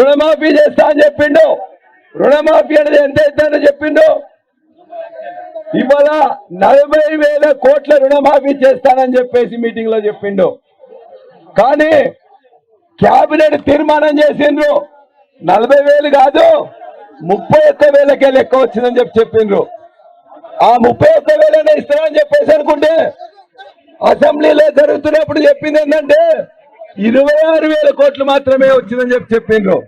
రుణమాఫీ చేస్తా అని చెప్పిండు. రుణమాఫీ అనేది ఎంత అవుతుందని చెప్పిండు. ఇవాళ నలభై వేల కోట్ల రుణమాఫీ చేస్తానని చెప్పేసి మీటింగ్లో చెప్పిండు. కానీ క్యాబినెట్ తీర్మానం చేసిండ్రు. నలభై వేలు కాదు ముప్పై ఒక్క వేలకే లెక్క వచ్చిందని చెప్పి చెప్పిండ్రు. ఆ ముప్పై ఒక్క వేలనే ఇస్తానని చెప్పేసి అనుకుంటే అసెంబ్లీలో జరుగుతున్నప్పుడు చెప్పింది ఏంటంటే ఇరవై ఆరు వేల కోట్లు మాత్రమే వచ్చిందని చెప్పి చెప్పిండ్రు.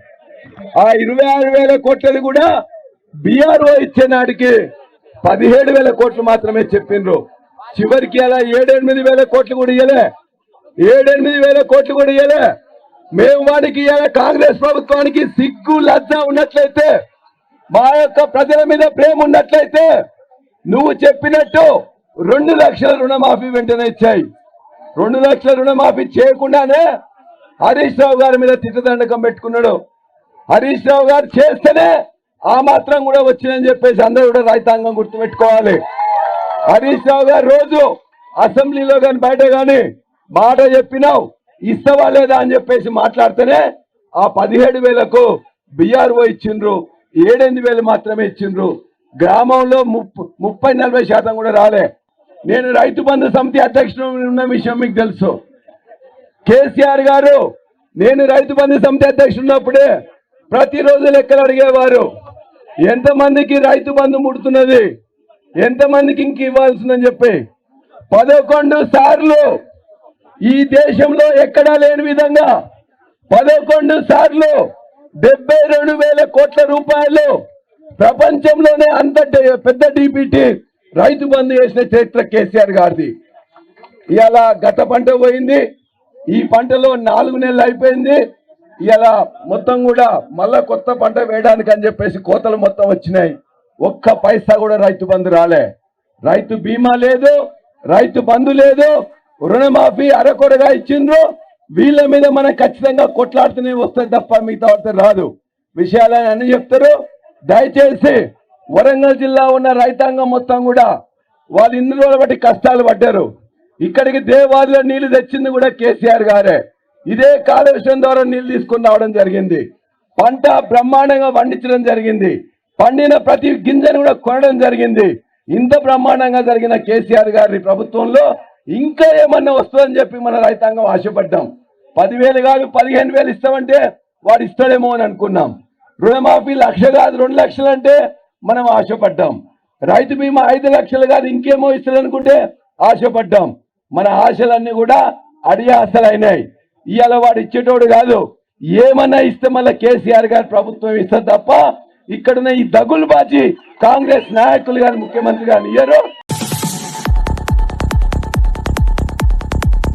ఆ ఇరవై ఆరు వేల కోట్లది కూడా బీఆర్ఓ ఇచ్చే నాటికి పదిహేడు వేల కోట్లు మాత్రమే చెప్పిండ్రు. చివరికి అలా ఏడెనిమిది వేల కోట్లు కూడా ఇయ్యలే. ఏడెనిమిది వేల కోట్లు కూడా ఇయ్యలే. మేము వాడికి కాంగ్రెస్ ప్రభుత్వానికి సిగ్గు లజ్జ ఉన్నట్లయితే మా యొక్క ప్రజల మీద ప్రేమ ఉన్నట్లయితే నువ్వు చెప్పినట్టు రెండు లక్షల రుణమాఫీ వెంటనే ఇచ్చాయి. రెండు లక్షల రుణమాఫీ చేయకుండానే హరీష్ రావు గారి మీద తిట్టదండకం పెట్టుకున్నాడు. హరీష్ రావు గారు చేస్తేనే ఆ మాత్రం కూడా వచ్చిందని చెప్పేసి అందరూ కూడా రైతాంగం గుర్తుపెట్టుకోవాలి. హరీష్ రావు గారు రోజు అసెంబ్లీలో కానీ బయట కానీ మాట చెప్పినావు ఇస్తావా లేదా అని చెప్పేసి మాట్లాడితేనే ఆ పదిహేడు వేలకు బిఆర్ఓ ఇచ్చిండ్రు ఏడెనిమిది వేలు మాత్రమే ఇచ్చిండ్రు. గ్రామంలో ముప్ ముప్పై నలభై శాతం కూడా రాలే. నేను రైతు బంధు సమితి అధ్యక్షుడు ఉన్న విషయం మీకు తెలుసు. కేసీఆర్ గారు నేను రైతు బంధు సమితి అధ్యక్షుడు ఉన్నప్పుడే ప్రతిరోజు లెక్కలు అడిగేవారు. ఎంతమందికి రైతు బంధు ముడుతున్నది? ఎంతమందికి ఇంక ఇవ్వాల్సిందని చెప్పి. పదకొండు సార్లు ఈ దేశంలో ఎక్కడా లేని విధంగా పదకొండు సార్లు డెబ్బై రెండు వేల కోట్ల రూపాయలు ప్రపంచంలోనే అంత పెద్ద డిబిటి రైతు బంధు చేసిన చరిత్ర కేసీఆర్ గారిది. ఇవాళ గత పంట పోయింది ఈ పంటలో నాలుగు నెలలు అయిపోయింది ఇవాళ మొత్తం కూడా మళ్ళా కొత్త పంట వేయడానికి అని చెప్పేసి కోతలు మొత్తం వచ్చినాయి. ఒక్క పైసా కూడా రైతు బంధు రాలే. రైతు బీమా లేదు రైతు బంధు లేదు రుణమాఫీ అరకొరగా ఇచ్చిండ్రు. వీళ్ళ మీద మనం ఖచ్చితంగా కొట్లాడుతూనే వస్తుంది తప్ప మిగతా వాటితో రాదు. విషయాలని అన్ని చెప్తారు. దయచేసి వరంగల్ జిల్లా ఉన్న రైతాంగం మొత్తం కూడా వాళ్ళు ఇన్ని రోజులు బట్టి కష్టాలు పడ్డారు. ఇక్కడికి దేవాదిలో నీళ్ళు తెచ్చింది కూడా కేసీఆర్ గారే. ఇదే కాలుష్యం ద్వారా నీళ్ళు తీసుకుని రావడం జరిగింది. పంట బ్రహ్మాండంగా పండించడం జరిగింది. పండిన ప్రతి గింజను కూడా కొనడం జరిగింది. ఇంత బ్రహ్మాండంగా జరిగిన కేసీఆర్ గారి ప్రభుత్వంలో ఇంకా ఏమన్నా వస్తుందని చెప్పి మన రైతాంగం ఆశపడ్డాం. పదివేలు కాదు పదిహేను వేలు ఇస్తామంటే వాడు ఇస్తాడేమో అని అనుకున్నాం. రుణమాఫీ లక్ష కాదు రెండు లక్షలు అంటే మనం ఆశపడ్డాం. రైతు బీమా ఐదు లక్షలు కాదు ఇంకేమో ఇస్తారనుకుంటే ఆశపడ్డాం. మన ఆశలన్నీ కూడా అడియాసలైనాయి. ఇవాళ వాడు ఇచ్చేటోడు కాదు. ఏమన్నా ఇస్తే మళ్ళీ కేసీఆర్ గారు ప్రభుత్వం ఇస్తారు తప్ప ఇక్కడున్న ఈ దగులు బాచి కాంగ్రెస్ నాయకులు కానీ ముఖ్యమంత్రి గాని ఇయ్యరు.